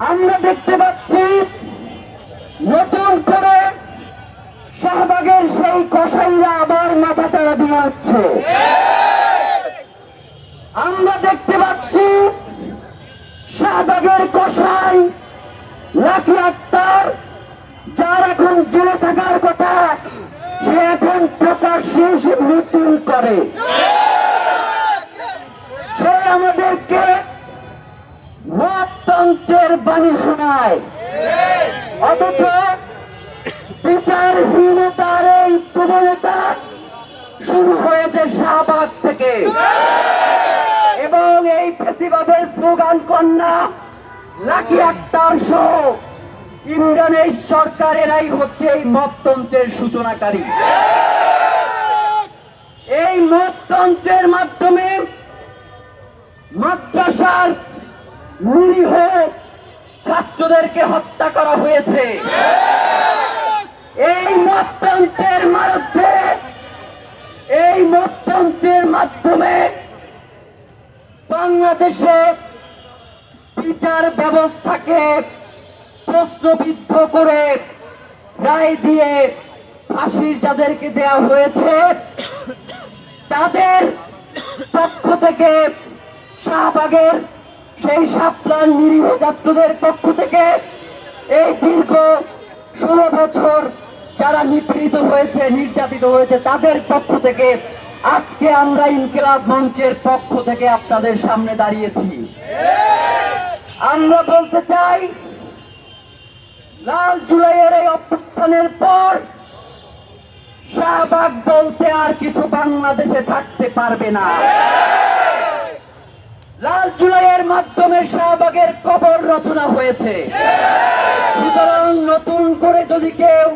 আমরা দেখতে পাচ্ছি নতুন করে শাহবাগের সেই কসাইরা আবার মাথা চাড়া দিয়ে হচ্ছে আমরা দেখতে পাচ্ছি শাহবাগের কসাই লাখি আক্তার, যার এখন জেলে থাকার কথা সে এখন প্রকাশ্যে এসে মিছিল করে। সে আমাদেরকে মততন্ত্রের বাণী শোনায়। অথচ বিচারহীনতার এই প্রবণতা শুরু হয়েছে শাহবাগ থেকে। এবং এই ফেসিবাদের স্লোগান কন্যা লাকি আক্তার সহ ইমরানের সরকারেরাই হচ্ছে এই মততন্ত্রের সূচনাকারী। এই মততন্ত্রের মাধ্যমে মাদ্রাসার নিরীহ ছাত্রদেরকে হত্যা করা হয়েছে। এই মততন্ত্রের মধ্যে এই মততন্ত্রের মাধ্যমে বাংলাদেশে বিচার ব্যবস্থাকে প্রশ্নবিদ্ধ করে রায় দিয়ে ফাঁসির যাদেরকে দেওয়া হয়েছে, তাদের পক্ষ থেকে শাহবাগের সেই সাতলান নিরীহ ছাত্রদের পক্ষ থেকে এই দীর্ঘ ষোলো বছর যারা নিপীড়িত হয়েছে, নির্যাতিত হয়েছে, তাদের পক্ষ থেকে আজকে আমরা ইনকিলাব মঞ্চের পক্ষ থেকে আপনাদের সামনে দাঁড়িয়েছি। আমরা বলতে চাই, লাল জুলাইয়ের এই অভ্যুত্থানের পর শাহবাগ বলতে আর কিছু বাংলাদেশে থাকতে পারবে না। লাল জুলাইয়ের মাধ্যমে শাহবাগের কবর রচনা হয়েছে। সুতরাং নতুন করে যদি কেউ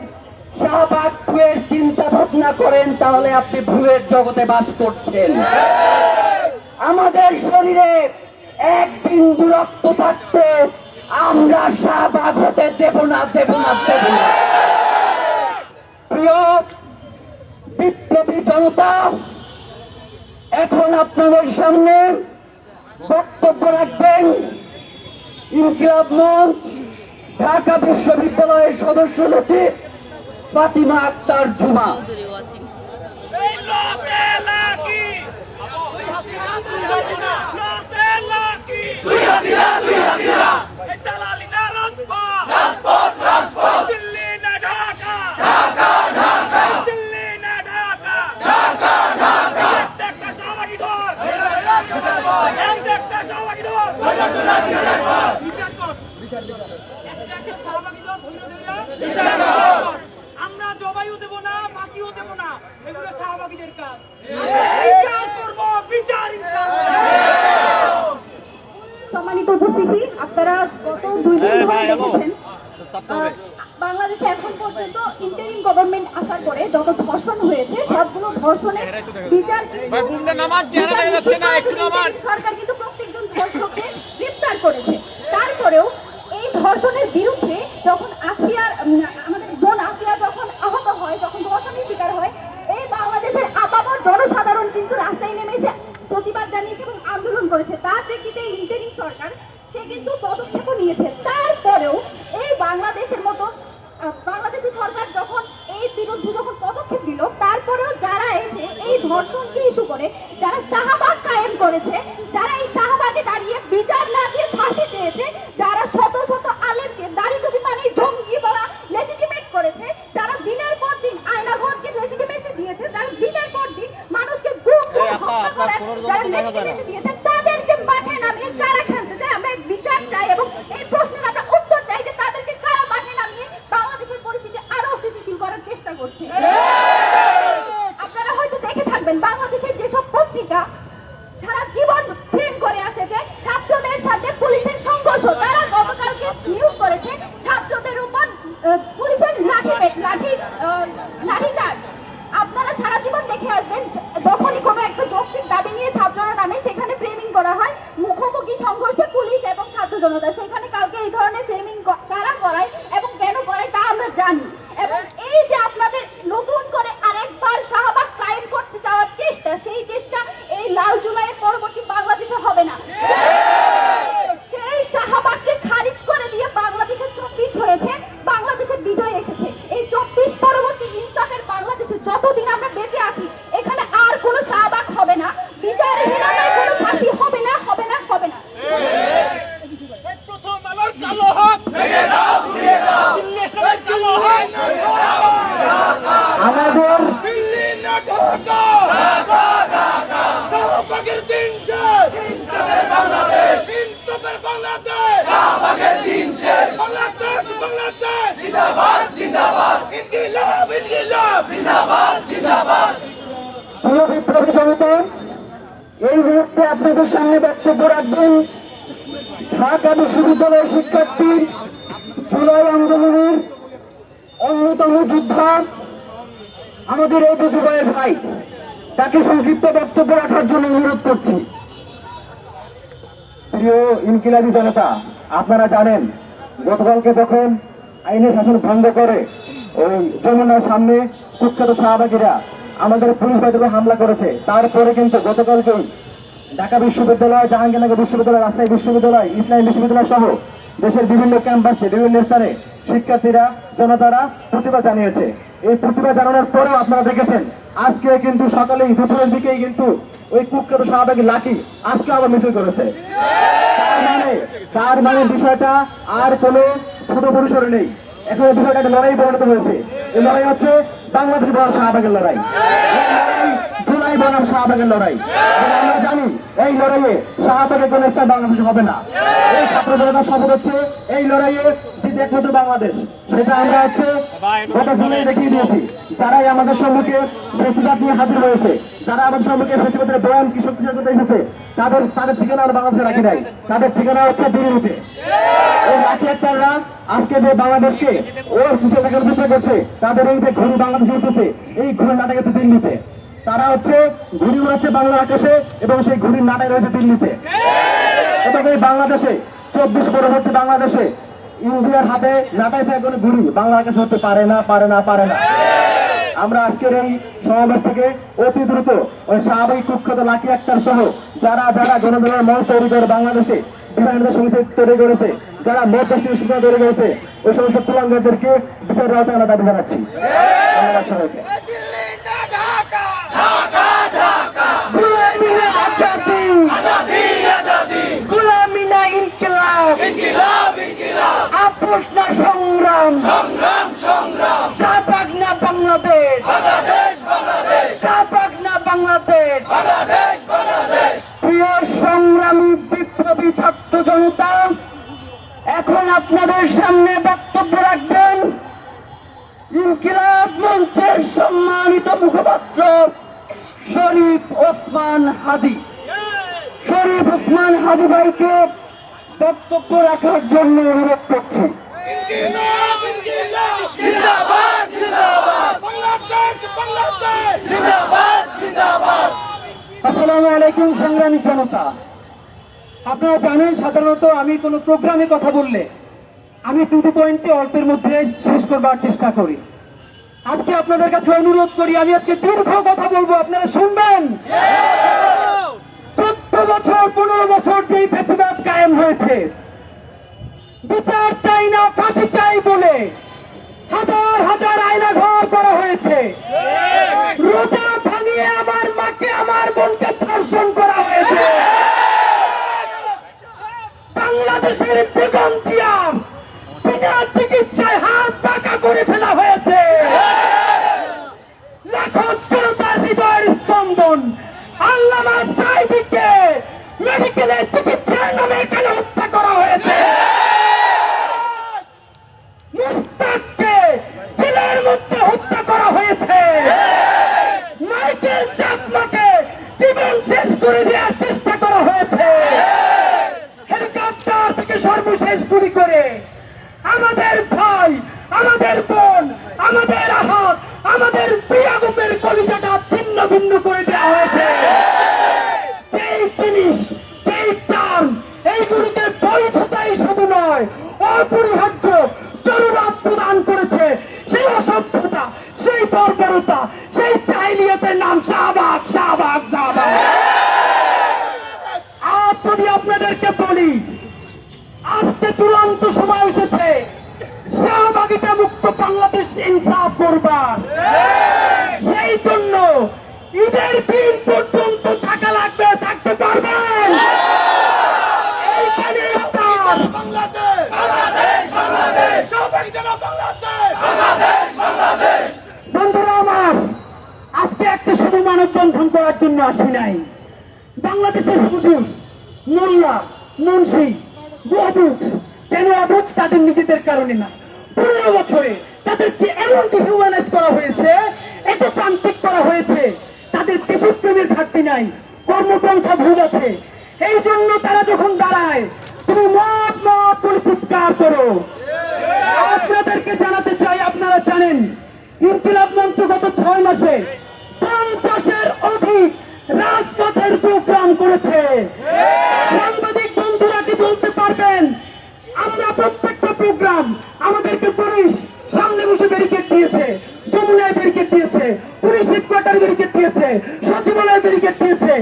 শাহবাগ ভুয়ের চিন্তা ভাবনা করেন, তাহলে আপনি ভুয়ের জগতে বাস করছেন। আমাদের শরীরে এক বিন্দু রক্ত থাকতে আমরা শাহবাগ হতে দেব না দেব না দেব না। প্রিয় বিপ্লবী জনতা, এখন আপনাদের সামনে বক্তব্য রাখবেন ইনকিলাব মঞ্চ ঢাকা বিশ্ববিদ্যালয়ের সদস্য সচিব ফাতিমা আক্তার জুমা জবাইও দেব না ফাঁসিও দেব না এগুলো শাহবাগীদের কাজ বিচার করব বিচার ইনশাআল্লাহ সম্মানিত উপস্থিতি আপনারা গত দুই দিন ধরে দেখেছেন বাংলাদেশে এখন পর্যন্ত ইন্টারিম গভর্নমেন্ট আসার পরে যত ধর্ষণ হয়েছে সবগুলো ধর্ষণের বিচার। সরকার কিন্তু প্রত্যেকজন ধর্ষককে গ্রেপ্তার করেছে। তারপরেও এই ধর্ষণের বিরুদ্ধে যখন আসিয়ার আমাদের বোন আসিয়া যখন আহত হয় যখন ধর্ষণের শিকার হয় এই বাংলাদেশের আপামর জনসাধারণ কিন্তু রাস্তায় নেমে এসে প্রতিবাদ জানিয়েছে এবং আন্দোলন করেছে। তার প্রেক্ষিতে ইন্টারিম সরকার কিন্তু পদক্ষেপও নিয়েছে। তারপরেও এই বাংলাদেশের মতো বাংলাদেশের সরকার যখন এই বিরুদ্ধে যখন পদক্ষেপ দিল তারপরেও যারা এসে এই ধর্ষণকে ইস্যু করে, যারা শাহবাগ কায়েম করেছে যারা এই শাহবাগে দাঁড়িয়ে বিচার না দিয়ে ফাঁসি চেয়েছে যারা শত শত আলেমকে দাড়ি টুপি মানে জঙ্গি বলা লেজিটিমেট করেছে যারা দিনের পর দিন আয়নাঘরকে লেজিটিমেসি দিয়েছে যারা দিনের পর দিন মানুষকে গুম করে হত্যা করে যারা লেজিটিমেসি দিয়েছে তাদেরকে মাঠে নামিয়ে কারা খেলতে চায় আমরা এর বিচার চাই এবং এই প্রশ্নের আমরা উত্তর চাই যে তাদেরকে কারা মাঠে নামিয়ে বাংলাদেশের পরিস্থিতি আরও স্থিতিশীল করার চেষ্টা করছে আপনারা হয়তো দেখে থাকবেন বাংলাদেশের যেসব পত্রিকা সারা জীবন প্রেম করে আসেছে ছাত্রদের সাথে পুলিশের সংঘর্ষ তারা গতকালকে নিউজ করেছে ছাত্রদের উপর আহ, পুলিশের লাঠি হবে লাঠি আহ, লাঠি চার্জ আপনারা সারা জীবন দেখে আসবেন য- যখনই কোনো একটা যৌক্তিক দাবি নিয়ে ছাত্ররা নামে সেখানে ফ্রেমিং করা হয় মুখোমুখি সংঘর্ষে পুলিশ এবং ছাত্র জনতা সেখানে কাউকে এই ধরনের ফ্রেমিং কারা করায় এবং কেন করায় তা আমরা জানি এবং এই যে আপনাদের নতুন করে আরেকবার শাহবাগ কায়েম করতে চাওয়ার চেষ্টা সেই চেষ্টা এই লাল জুলাইয়ের পরবর্তী বাংলাদেশে হবে না সেই শাহবাগকে খারিজ করে দিয়ে বাংলাদেশের চব্বিশ হয়েছে বাংলাদেশের বিজয় এসেছে এই চব্বিশ পরবর্তী ইনসাফের বাংলাদেশে যতদিন আমরা বেঁচে আছি এখানে আর কোনো শাহবাগ হবে না বিচার হীনতার কোনো ফাঁসি হবে না হবে না হবে না এই প্রথম আলোর কালো হাত ভেঙে দাও ঘুরিয়ে দাও দিল্লি স্টেশনের কালো হাত আমাদের দিল্লি না ঢাকা ঢাকা ঢাকা শাহবাগের দিন শেষ ইনসাফের বাংলাদেশ ইনসাফের বাংলাদেশ শাহবাগের দিন শেষ বাংলাদেশ বাংলাদেশ জিন্দাবাদ জিন্দাবাদ ইনকিলাব ইনকিলাব জিন্দাবাদ জিন্দাবাদ প্রিয় বিপ্লবী জনতা এই মুহূর্তে আপনাদের সামনে বক্তব্য রাখবেন ঢাকা বিশ্ববিদ্যালয়ের শিক্ষার্থী জুলাই আন্দোলনের অন্যতম যোদ্ধা আমাদের এই দুজুবাইয়ের ভাই, তাকে সংক্ষিপ্ত বক্তব্য রাখার জন্য অনুরোধ করছি। প্রিয় ইনকিলাবি জনতা, আপনারা জানেন, গতকালকে যখন আইনের শাসন ভঙ্গ করে ওই যমুনার সামনে কুখ্যাত শাহবাগীরা আমাদের পুলিশ বাহিনীকে হামলা করেছে, তারপরে কিন্তু গতকালকেই ঢাকা বিশ্ববিদ্যালয়, জাহাঙ্গীরনগর বিশ্ববিদ্যালয়, রাজশাহী বিশ্ববিদ্যালয়, ইসলামী বিশ্ববিদ্যালয় সহ দেশের বিভিন্ন ক্যাম্পাসে, বিভিন্ন স্থানে শিক্ষার্থীরা, জনতারা প্রতিবাদ জানিয়েছে। এই প্রতিবাদ জানানোর পরেও আপনারা দেখেছেন, আজকে কিন্তু সকালে দুপুরের দিকেই কিন্তু ওই কুখ্যাত শাহবাগী লাঠি আজকে আবার মিছিল করেছে। তার মানে মানে বিষয়টা আর কোনো ছোট পরিসরে নেই। এখন এই বিষয়টা একটা লড়াই পরিণত হয়েছে। এই লড়াই হচ্ছে বাংলাদেশ বড় শাহবাগের লড়াই লড়াই বনাম শাহবাগের লড়াই। আমরা জানি এই লড়াইয়ে শাহবাগের কোন স্থান বাংলাদেশ হবে না। এই ছাত্র জনতার শপথ হচ্ছে, এই লড়াইয়ে জিতে একমাত্র বাংলাদেশ। সেটা আমরা হচ্ছে গত জুলাই দেখিয়ে দিয়েছি। যারাই আমাদের সম্মুখে প্রেসিডেন্ট নিয়ে হাজির হয়েছে, যারা আমাদের সম্মুখে প্রেসিডেন্টের বয়ান কি শক্তিশালী করতে এসেছে, তাদের তাদের ঠিকানা আমরা বাংলাদেশে রাখি নাই। তাদের ঠিকানা হচ্ছে দিল্লিতে। এই লাঠি আজকে যে বাংলাদেশকে ওর সুশীল দেখার চেষ্টা করছে, তাদের এই যে ঘুরি বাংলাদেশ উঠতেছে এই ঘুরির নাটক দিল্লিতে। তারা হচ্ছে ঘুরি উড়াচ্ছে বাংলা আকাশে এবং সেই ঘুরির নাটক রয়েছে দিল্লিতে। এবং এই বাংলাদেশে? চব্বিশ পরবর্তী বাংলাদেশে। ইন্ডিয়ার হাতে নাটাই থাকে কোনো ঘুরি বাংলা আকাশে হতে পারে না পারে না পারে না। আমরা আজকের এই সমাবেশ থেকে অতি দ্রুত ওই স্বাভাবিক কুখ্যাত লাঠি আক্তার সহ যারা যারা জনগণের মঞ্চ তৈরি করে বাংলাদেশে বিভিন্ন সংসদ তৈরি করেছে, যারা রাষ্ট্রীয় সূচনা তৈরি করেছে, ওই সমস্ত তুলাঙ্গদেরকে বিচার আওতায় আমরা দাবি জানাচ্ছি। ধন্যবাদ সবাইকে দিল্লি না ঢাকা ঢাকা ঢাকা গুলামি না আজাদি আজাদি আজাদি গুলামি না ইনকিলাব। ইনকিলাব ইনকিলাব। আপোষ না সংগ্রাম। সংগ্রাম সংগ্রাম। শাহবাগ না বাংলাদেশ। বাংলাদেশ বাংলাদেশ। শাহবাগ না বাংলাদেশ। বাংলাদেশ বাংলাদেশ। প্রিয় সংগ্রামী বিপ্লবী ছাত্র জনতা এখন আপনাদের সামনে বক্তব্য রাখবেন। ইনকিলাব মঞ্চের সম্মানিত মুখপাত্র শরীফ ওসমান হাদি। শরীফ ওসমান হাদি ভাইকে বক্তব্য রাখার জন্য অনুরোধ করছি। আসসালামু আলাইকুম, সংগ্রামী জনতা। আপনারা জানেন, সাধারণত আমি কোনো প্রোগ্রামে কথা বললে আমি টু টু পয়েন্টে অল্পের মধ্যে শেষ করবার চেষ্টা করি। আজকে আপনাদের কাছে অনুরোধ করি, আমি আজকে দীর্ঘ কথা বলব, আপনারা শুনবেন। বছর, পনেরো বছর যেই ফেসিবাদ কায়েম হয়েছে। বিচার চাই না, ফাঁসি চাই বলে হাজার হাজার আয়না ঘর করা হয়েছে। রোজা ভাঙিয়ে আমার মাকে, আমার বোনকে ধর্ষণ করা হয়েছে। বাংলাদেশের বেগম জিয়া বিনা চিকিৎসায় দেওয়ার চেষ্টা করা হয়েছে। হেলিকপ্টার থেকে সর্বশেষ গুলি করে আমাদের ভাই, আমাদের বোন, আমাদের আহত, আমাদের প্রিয়া গোপের কলিজাটা ছিন্ন ভিন্ন করে দেওয়া হয়েছে। যেই জিনিস, যেই প্রাণ, এইগুলিকে বৈধতাই শুধু নয় অপরিহার্য জরুরত প্রদান করেছে। সেই অসভ্যতা, সেই বর্বরতা বলি, আজকে চূড়ান্ত সময় এসেছে। শাহবাগিটা মুক্ত বাংলাদেশ ইনসাফ করবার। সেই জন্য ঈদের দিন পর্যন্ত থাকা লাগবে, থাকতে পারবেন এইখানে বাংলাদেশ বন্ধুরা আমার, আজকে একটা শুধু মানববন্ধন করার জন্য আসি নাই। বাংলাদেশের হুজুর মোল্লা মুন্সি অবুজ কেন অবুজ তাদের নিজেদের কারণে না? পনেরো বছরে তাদেরকে এমন ডিহিউম্যানাইজ করা হয়েছে, এত প্রান্তিক করা হয়েছে, তাদের দেশপ্রেমের ঘাটতি নাই, কর্মপন্থা ভুল আছে। এই জন্য তারা যখন দাঁড়ায়, তুমি মত মত পরিচিৎকার চিৎকার করো আপনাদেরকে জানাতে চাই আপনারা জানেন ইনকিলাব মঞ্চ গত ছয় মাসে পঞ্চাশের অধিক রাজপথের প্রোগ্রাম করেছে সাংবাদিক বন্ধুরা কি বলতে পারবেন আমরা প্রত্যেকটা প্রোগ্রাম আমাদেরকে পুলিশ সামনে বসে ব্যারিকেড দিয়েছে যমুনায় ব্যারিকেড দিয়েছে পুলিশ হেডকোয়ার্টার ব্যারিকেড দিয়েছে সচিবালয় ব্যারিকেড দিয়েছে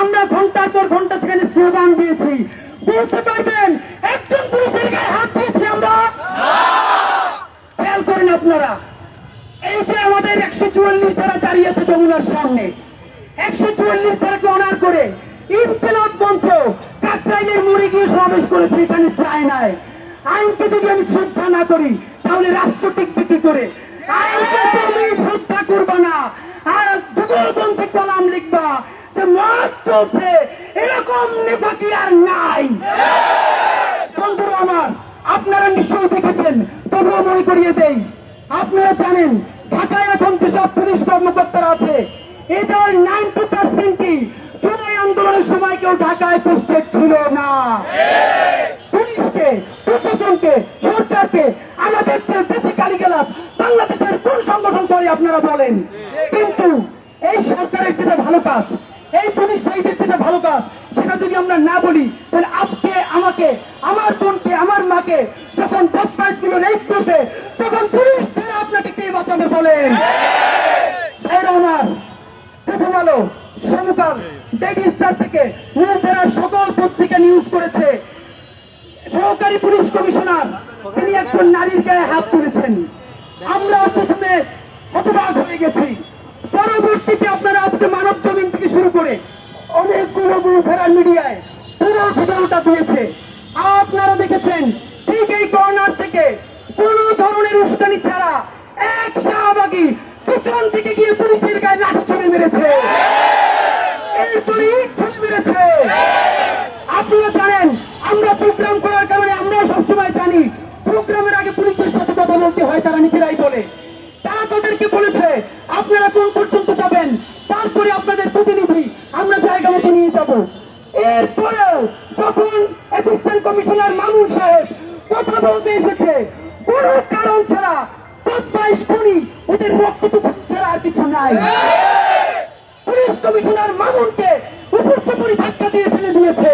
আমরা ঘণ্টার পর ঘণ্টা সেখানে স্লোগান দিয়েছি বলতে পারবেন একজন পুলিশের গায়ে হাত দিয়েছি আমরা খেয়াল করেন আপনারা এই যে আমাদের একশো চুয়াল্লিশ ধারা জারি আছে যমুনার সামনে একশো চুয়াল্লিশ ধারাকে অনার করে ইনকিলাব মঞ্চ কাকরাইলের মোড়ে গিয়ে সমাবেশ করেছে এখানে চায় নাই আইনকে যদি আমি শ্রদ্ধা না করি, তাহলে রাষ্ট্র টিকবে করে। আইনকে তুমি শ্রদ্ধা করবা না। আর যুগলপন্থী কলাম লিখবা যে মত চলছে, এরকম নেপাকি আর নাই। বন্ধুরা আমার, আপনারা নিশ্চয়ই দেখেছেন, তবুও মনে করিয়ে দেই, আপনারা জানেন, ঢাকায় এখন যেসব পুলিশ কর্মকর্তারা আছে, এদের নাইনটি পার্সেন্টই জুলাই আন্দোলনের সময় কেউ ঢাকায় পোস্টেড ছিল না। পুলিশকে, প্রশাসনকে, সরকারকে, আমাদের চেয়ে বেশি গালিগালাজ বাংলাদেশের কোন সংগঠন করে আপনারা বলেন? কিন্তু এই সরকারের যেটা ভালো কাজ, এই পুলিশ ভাইদের যেটা ভালো কাজ, সেটা যদি আমরা না বলি, তাহলে আজকে আমাকে, আমার বোনকে, আমার মাকে যখন বদমাইশগুলো রেপ করবে, তখন পুলিশ ছাড়া আপনাকে কে বাঁচাবে বলেন? আমার, প্রথম আলো, সমকাল। ডেইলি স্টার থেকে নিউজেরা সকল পত্রিকা নিউজ করেছে, সহকারী পুলিশ কমিশনার, তিনি একজন নারীর গায়ে হাত তুলেছেন। আমরা প্রথমে হতবাক হয়ে গেছি। পরবর্তীতে আপনারা আজকে মানব জমিন থেকে শুরু করে অনেকগুলো ফেরার মিডিয়ায় পুরো ভিডিওটা দিয়েছে আপনারা দেখেছেন, ঠিক এই কর্নার থেকে কোন ধরনের উস্কানি ছাড়া এক শাহবাগী পিছন থেকে গিয়ে পুলিশের গায়ে লাঠি ছুড়ে মেরেছে। আপনারা জানেন, আমরা প্রোগ্রাম করার কারণে আমরা সবসময় জানি প্রোগ্রামের আগে পুলিশের সাথে কথা বলতে হয় তারা নিজেরাই বলে। তারা তাদেরকে বলেছে, আপনারা কোন পর্যন্ত যাবেন, তারপরে আপনাদের প্রতিনিধি আমরা জায়গা মতো নিয়ে যাব। এরপরেও যখন অ্যাসিস্ট্যান্ট কমিশনার মামুন সাহেব কথা বলতে এসেছে, কোন কারণ ছাড়া বদমাইশ খুনি ওদের রক্তটুকু ছাড়া আর কিছু নাই। পুলিশ কমিশনার মামুনকে উপর চপরি ধাক্কা দিয়ে ফেলে দিয়েছে।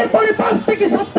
এরপরে পাঁচ থেকে সাতটা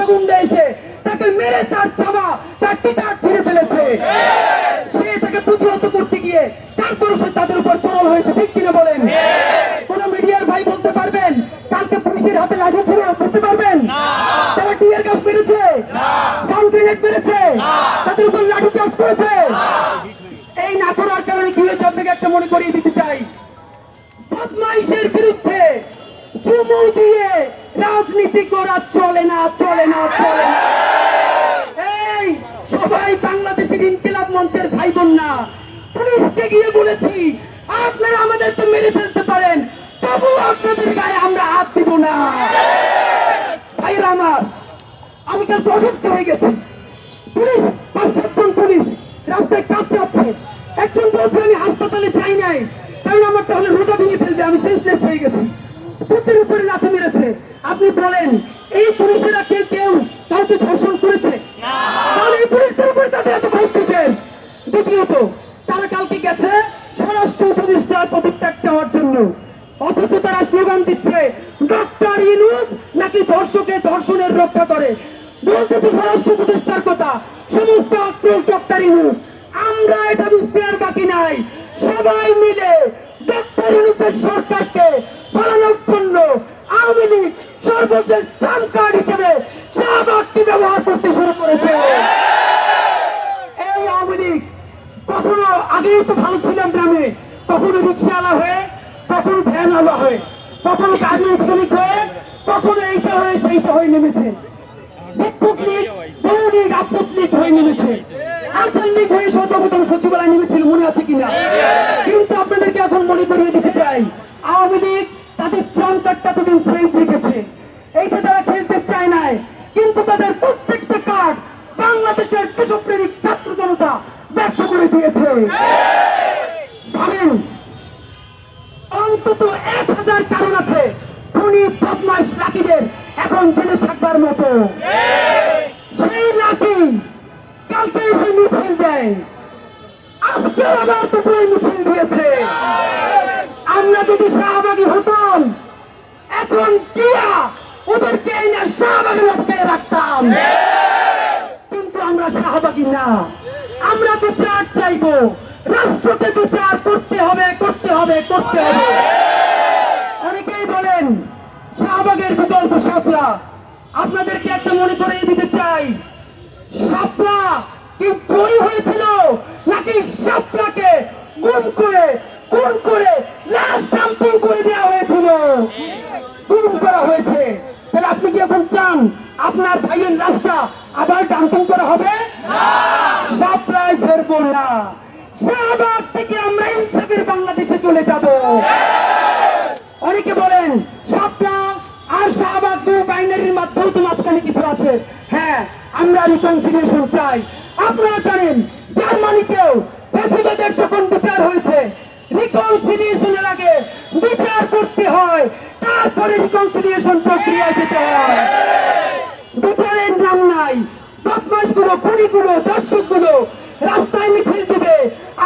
আপনারা আমাদেরকে মেরে ফেলতে পারেন তবু আপনাদের গায়ে আমরা হাত দিব না। ভাইরা আমার আমি কাল অসুস্থ হয়ে গেছি। পুলিশ পাঁচ সাতজন পুলিশ রাস্তায় কাঁপছে একজন বলছে আমি হাসপাতালে যাই নাই কারণ আমার তাহলে রোজা ভেঙে ফেলবে আমি সেন্সলেস হয়ে গেছি। উপরে লাথি মেরেছে। আপনি বলেন এই পুলিশেরা কেউ কেউ কাউকে ধর্ষণ করেছে? তাহলে এই পুলিশদের উপরে তাদের এত কিসের? দ্বিতীয়ত তারা কালকে গেছে স্বরাষ্ট্র উপদেষ্টার পদত্যাগ চাওয়ার জন্য। অথচ তারা স্লোগান দিচ্ছে, ডক্টর ইনুস নাকি ধর্ষকে ধর্ষণের রক্ষা করে? বলতেছে স্বরাষ্ট্র উপদেষ্টার কথা, সমস্ত আক্রোশ ডক্টর ইনুস আমরা এটা বুঝতে আর বাকি নাই। সবাই মিলে ডক্টর ইনুসের সরকারকে পালানোর জন্য আওয়ামী লীগ সর্বশেষ ট্রাম্প কার্ড হিসেবে শাহবাগকে ব্যবহার করতে শুরু করেছে। এই আওয়ামী লীগ কখনো আগেই তো ভালো ছিলাম গ্রামে। কখনো রিক্সাওয়ালা হয়ে, কখনো ভ্যানওয়ালা হয়ে, কখনো গার্মেন্টস শ্রমিক হয়ে, কখনো এইটা হয়ে সেইটা হয়ে নেমেছে। কিন্তু আপনাদেরকে এখন মনে করিয়ে দিতে চাই, আওয়ামী লীগ তাদের রেখেছে। তারা খেলতে চায় কিন্তু তাদের প্রত্যেকটা বাংলাদেশের দেশপ্রেমিক অন্তত এক হাজার কারণ আছে। খুনি বদমাস লাকিদের এখন জেলে থাকবার মতো। সেই লাকি কালকে এসে মিছিল দেয়। আজকে আবার দুপুরে মিছিল দিয়েছে। আমরা যদি শাহবাগী হতাম, এখন কিয়া ওদেরকে এই না শাহবাগী লটকে রাখতাম। কিন্তু আমরা শাহবাগী না। আমরা বিচার চাইব। রাষ্ট্রকে বিচার করতে হবে করতে হবে করতে হবে। অনেকেই বলেন, শাহবাগের বিকল্প সাপলা আপনাদেরকে একটা মনে করিয়ে দিতে চাই। সাপলা কি চুরি হয়েছিল নাকি সাপলাকে গুম করে, খুন করে, লাশ ডাম্পিং করে দেওয়া হয়েছিল? গুম করা হয়েছে। তাহলে আপনি কি এখন চান? আপনার ভাইয়ের লাশটা আবার ডাম্পিং করা হবে? সাপ্লাই ফেরবো না। শাহবাগ থেকে আমরা ইনসাফের বাংলাদেশে চলে যাব। অনেকে বলেন, সাপলা আর শাহবাগ দু বাইনারির মাধ্যমেও তো মাঝখানে কিছু আছে। হ্যাঁ আমরা রিকনসিলিয়েশন চাই। আপনারা জানেন, জার্মানিতেও ফ্যাসিবাদের যখন বিচার হয়েছে রিকনসিলিয়েশনের আগে বিচার করতে হয়। তারপরে রিকনসিলিয়েশন প্রক্রিয়ায় যেতে হয়। বদমাসগুলো খুনিগুলো দর্শকগুলো রাস্তায় মিছিল দিবে।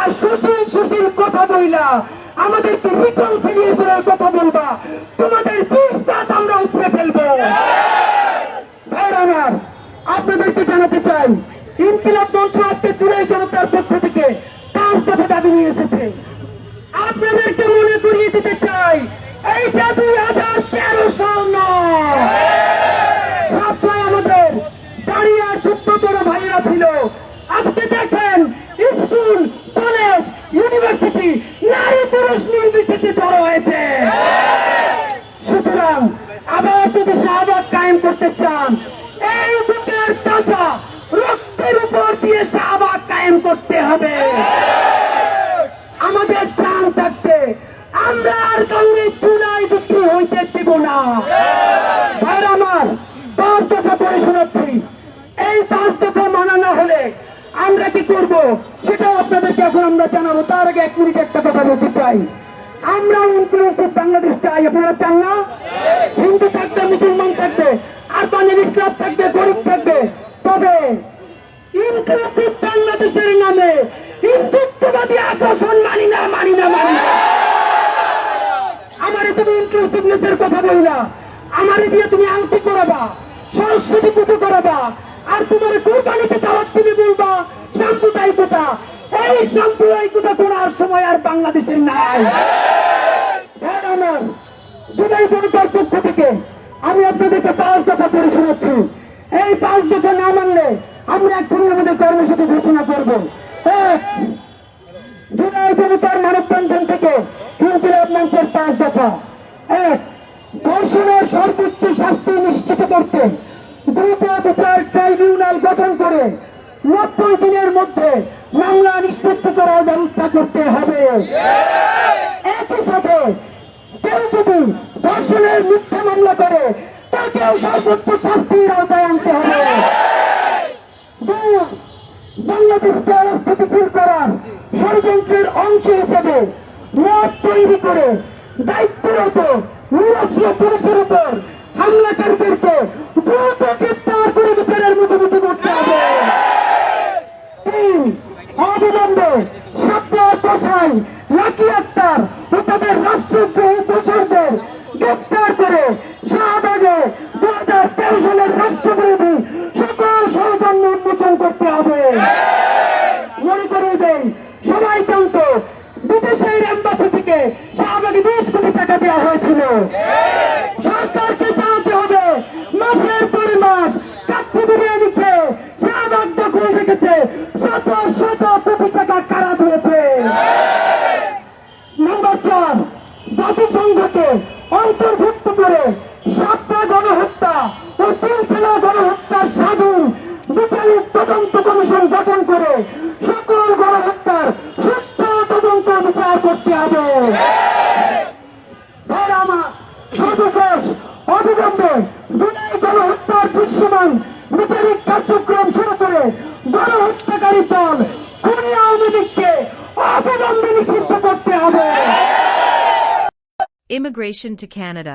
আর সুশীল সুশীল কথা বইলা আমাদেরকে রিকনসিলিয়েশনের কথা বলবা। তোমাদের বিশ্বাস আমরা উপরে ফেলব। ভাইরা আমার, আপনাদেরকে জানাতে চাই ইনকিলাব মঞ্চ আজকে চুরাই জনতার পক্ষ থেকে পাঁচ দফা দাবি নিয়ে এসেছে? আপনাদেরকে মনে করিয়ে দিতে চাই এইটা দুই হাজার তেরো সাল নয়। বড় ছিল। আজকে দেখেন, স্কুল, কলেজ, ইউনিভার্সিটি, নারী পুরুষ নির্বিশেষে জড়ো হয়েছে। সুতরাং আবার যদি শাহবাগ কায়েম করতে চান, এই বুকের তাজা রক্তের উপর দিয়ে শাহবাগ কায়েম করতে হবে। আমাদের চান থাকতে আমরা আর কাউরে বিক্রি হইতে দিব না। আমার দফা পড়ে শোনাচ্ছি। এই পাঁচ দফা মানা না হলে আমরা কি করব? সেটাও আপনাদেরকে এখন আমরা জানাব। তার আগে এক মিনিট একটা কথা বলতে চাই। আমরা ইনক্লুসিভ বাংলাদেশ চাই। আপনারা চান না? হিন্দু থাকবে, মুসলমান থাকবে আর বাঙালি ক্লাস থাকবে, গরিব থাকবে। তবে ইনক্লুসিভ বাংলাদেশের নামে হিন্দুত্ববাদী আকর্ষণ মানি না মানি না মানি না। আমারে তুমি ইনক্লুসিভনেস এর কথা বলি না। আমারে দিয়ে তুমি আংটি করাবা, সরস্বতী পুজো করাবা আর তোমার কোরবানিতে দাওয়াত দিলে বলবা সাম্প্রদায়িকতা এই সাম্প্রদায়িকতা করার সময় আর বাংলাদেশের নাই। হ্যাঁ জনতার পক্ষ থেকে আমি আপনাদেরকে পাঁচ দফা পড়ে শোনাচ্ছি। এই পাঁচ দফা না মানলে আমরা আমাদের কর্মসূচি ঘোষণা করব। এক জনতার থেকে মঞ্চের পাঁচ দফা। এক, ধর্ষণের সর্বোচ্চ শাস্তি নিশ্চিত করতে দ্রুত বিচার ট্রাইব্যুনাল গঠন করে নব্বই দিনের মধ্যে মামলা নিষ্পত্তি করার ব্যবস্থা করতে হবে। একই সাথে কেউ যদি ধর্ষণের মিথ্যা মামলা করে, তাকেও সর্বোচ্চ শাস্তির আওতায় আনতে হবে। বাংলাদেশকে অস্থিতিশীল করার ষড়যন্ত্রের অংশ হিসেবে মত তৈরি করে দায়িত্বরত নিরস্ত্র পুলিশের উপর হামলাকারীদেরকে দ্রুত গ্রেপ্তার করে বিচারের মুখোমুখি করতে হবে তিন অবিলম্বে অবিলম্বে সাপ্তাহ কোষাই লাকি আক্তার ও তাদের রাষ্ট্রদ্রোহী দোষরদের গ্রেপ্তার করে শাহবাগে দু হাজার তেরো সালের রাষ্ট্রবিরোধী সকল ষড়যন্ত্র উন্মোচন করতে হবে মনে করিয়ে দেই সবাই জানতো বিদেশের এম্বাসি থেকে শাহবাগে বিশ কোটি টাকা দেওয়া হয়েছিল সরকারকে জানাতে হবে মাসের পর মাস কাচ্চি বিরিয়ানি খেয়ে শাহবাগ দখল রেখেছে শত শত কোটি টাকা কারা দিয়েছে নম্বর চার জাতিসংঘকে অন্তর্ভুক্ত করে সাতটা গণহত্যা ও তিনখানা গণহত্যার স্বাধীন বিচারিক তদন্ত কমিশন গঠন করে সকল গণহত্যার সুষ্ঠু তদন্ত বিচার করতে হবে। সর্বশেষ অবিলম্বে জুলাই গণহত্যার দৃশ্যমান বিচারিক কার্যক্রম শুরু করে গণহত্যাকারী দল আওয়ামী লীগকে অবিলম্বে নিষিদ্ধ করতে হবে। Immigration to Canada.